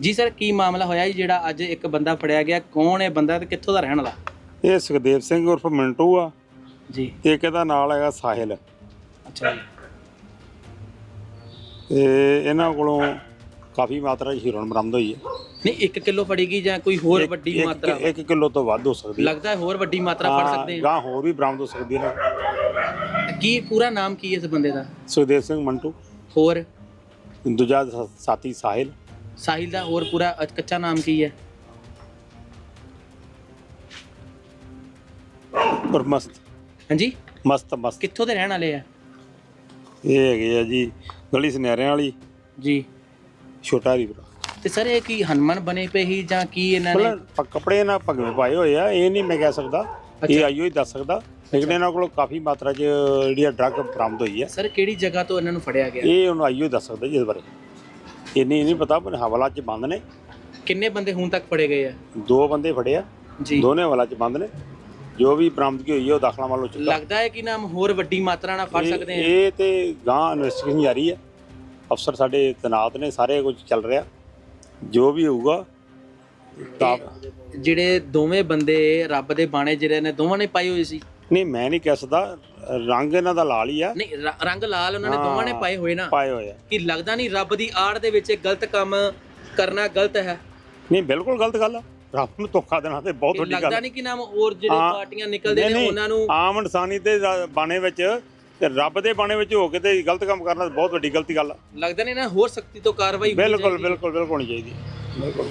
ਜੀ ਸਰ ਕੀ ਮਾਮਲਾ ਹੋਇਆ ਜੀ ਜਿਹੜਾ ਅੱਜ ਇੱਕ ਬੰਦਾ ਫੜਿਆ ਗਿਆ? ਕੌਣ ਹੈ ਬੰਦਾ ਤੇ ਕਿੱਥੋਂ ਦਾ ਰਹਿਣ ਵਾਲਾ? ਇਹ ਸੁਖਦੇਵ ਸਿੰਘ ਉਰਫ ਮਿੰਟੂ ਆ। ਜੀ। ਇੱਕ ਇਹਦਾ ਨਾਲ ਹੈਗਾ ਸਾਹਿਲ। ਅੱਛਾ ਜੀ। ਤੇ ਇਹਨਾਂ ਕੋਲੋਂ ਕਾਫੀ ਮਾਤਰਾ 'ਚ ਹੀਰੋਇਨ ਬਰਾਮਦ ਹੋਈ ਹੈ। ਨਹੀਂ 1 ਕਿਲੋ ਫੜੀ ਗਈ ਜਾਂ ਕੋਈ ਹੋਰ ਵੱਡੀ ਮਾਤਰਾ? ਇੱਕ ਕਿਲੋ ਤੋਂ ਵੱਧ ਹੋ ਸਕਦੀ ਹੈ। ਲੱਗਦਾ ਹੈ ਹੋਰ ਵੱਡੀ ਮਾਤਰਾ ਫੜ ਸਕਦੇ ਹਾਂ ਗਾਂ ਹੋਰ ਵੀ ਬਰਾਮਦ ਹੋ ਸਕਦੀ ਹੈ। ਕੀ ਪੂਰਾ ਨਾਮ ਕੀ ਹੈ ਇਸ ਬੰਦੇ ਦਾ? ਸੁਖਦੇਵ ਸਿੰਘ ਮੰਟੂ। ਹੋਰ? ਦੂਜਾ ਸਾ- ਸਾਥੀ ਸਾਹਿਲ। ਸਾਹਿਲ ਦਾ ਹੋਰ ਪੂਰਾ ਕੱਚਾ ਨਾਮ ਕੀ ਹੈ ਔਰ ਮਸਤ ਹਾਂਜੀ ਮਸਤ ਮਸਤ ਕਿੱਥੋਂ ਦੇ ਰਹਿਣ ਵਾਲੇ ਆ ਇਹ ਹੈਗੇ ਆ ਜੀ ਗਲੀ ਸੁਨਿਆਰਿਆਂ ਵਾਲੀ ਜੀ ਛੋਟਾ ਰੀਵਰ ਤੇ ਸਰ ਇਹ ਕੀ ਹਨੂੰਮਾਨ ਬਣੇ ਪਏ ਹੀ ਜਾਂ ਕੀ ਇਹਨਾਂ ਨੇ ਮਤਲਬ ਕੱਪੜੇ ਨਾਲ ਭਗਵੇਂ ਪਾਏ ਹੋਏ ਆ ਇਹ ਨਹੀਂ ਮੈਂ ਕਹਿ ਸਕਦਾ ਇਹ ਆਈਓ ਹੀ ਦੱਸ ਸਕਦਾ ਲੇਕਿਨ ਇਹਨਾਂ ਕੋਲੋਂ ਕਾਫੀ ਮਾਤਰਾ 'ਚ ਜਿਹੜੀ ਡਰੱਗ ਬਰਾਮਦ ਹੋਈ ਹੈ ਸਰ ਕਿਹੜੀ ਜਗ੍ਹਾ ਤੋਂ ਇਹਨਾਂ ਨੂੰ ਫੜਿਆ ਗਿਆ ਇਹ ਉਹਨੂੰ ਆਈਓ ਹੀ ਦੱਸ ਸਕਦਾ ਜੀ ਇਸ ਬਾਰੇ ਇੰਨੀ ਨਹੀਂ ਪਤਾ ਪਰ ਹਵਾਲਾ 'ਚ ਬੰਦ ਨੇ। ਕਿੰਨੇ ਬੰਦੇ ਹੁਣ ਤੱਕ ਫੜੇ ਗਏ ਆ? ਦੋ ਬੰਦੇ ਫੜੇ ਆ। ਜੀ। ਦੋਨੇ ਹਵਾਲਾ 'ਚ ਬੰਦ ਨੇ। ਜੋ ਵੀ ਬਰਾਮਦਗੀ ਹੋਈ ਹੈ ਉਹ ਦਾਖਲਾ ਵੱਲੋਂ ਚੁੱਕਾ। ਲੱਗਦਾ ਹੈ ਕਿ ਨਾਮ ਹੋਰ ਵੱਡੀ ਮਾਤਰਾ ਨਾਲ ਫੜ ਸਕਦੇ ਆ? ਇਹ ਤੇ ਗਾਂ ਇਨਵੈਸਟੀਗੇਸ਼ਨ ਜਾਰੀ ਹੈ ਅਫਸਰ ਸਾਡੇ ਤਨਾਤ ਨੇ ਸਾਰੇ ਕੁਝ ਚੱਲ ਰਿਹਾ। ਜੋ ਵੀ ਹੋਊਗਾ ਤਾਂ ਜਿਹੜੇ ਦੋਵੇਂ ਬੰਦੇ ਰੱਬ ਦੇ ਬਾਣੇ ਜਿਹੜੇ ਨੇ ਦੋਵਾਂ ਨੇ ਪਾਈ ਹੋਈ ਸੀ? ਨਹੀਂ ਮੈਂ ਨਹੀਂ ਕਹਿ ਸਕਦਾ। ਰੰਗ ਇਹਨਾਂ ਦਾ ਲਾਲ ਹੀ ਆ। ਨਹੀਂ ਰ- ਰੰਗ ਲਾਲ ਉਹਨਾਂ ਨੇ। ਦੋਵਾਂ ਨੇ ਪਾਏ ਹੋਏ ਨਾ। ਪਾਏ ਹੋਏ ਆ। ਕਿ ਲੱਗਦਾ ਨਹੀਂ ਰੱਬ ਦੀ ਆੜ ਦੇ ਵਿੱਚ ਇਹ ਗਲਤ ਕੰਮ ਕਰਨਾ ਗਲਤ ਹੈ? ਨਹੀਂ ਬਿਲਕੁਲ ਗਲਤ ਗੱਲ ਆ। ਰੱਬ ਨੂੰ ਧੋਖਾ ਦੇਣਾ ਤੇ ਬਹੁਤ ਵੱਡੀ ਲੱਗਦਾ ਗੱਲ ਨਹੀਂ ਕਿ ਨਾਮ ਹੋਰ ਜਿਹੜੇ ਹਾਂ। ਪਾਰਟੀਆਂ ਨਿਕਲਦੇ ਨਹੀਂ, ਨੇ ਨਹੀਂ, ਉਹਨਾਂ ਨੂੰ ਆਮ ਇਨਸਾਨੀ ਦੇ ਰ- ਬਾਣੇ ਵਿੱਚ ਤੇ ਰੱਬ ਦੇ ਬਾਣੇ ਵਿੱਚ ਹੋ ਕੇ ਤੇ ਗਲਤ ਕੰਮ ਕਰਨਾ ਬਹੁਤ ਵੱਡੀ ਗਲਤੀ ਗੱਲ ਆ। ਲੱਗਦਾ ਨਹੀਂ ਨਾ ਹੋਰ ਸਖਤੀ ਤੋਂ ਕਾਰਵਾਈ ਹੋਣੀ ਬਿਲਕੁਲ ਚਾਹੀਦੀ ਹੈ। ਬਿਲਕੁਲ ਬਿਲਕੁਲ ਹੋਣੀ ਚਾਹੀਦੀ ਬਿਲਕੁਲ।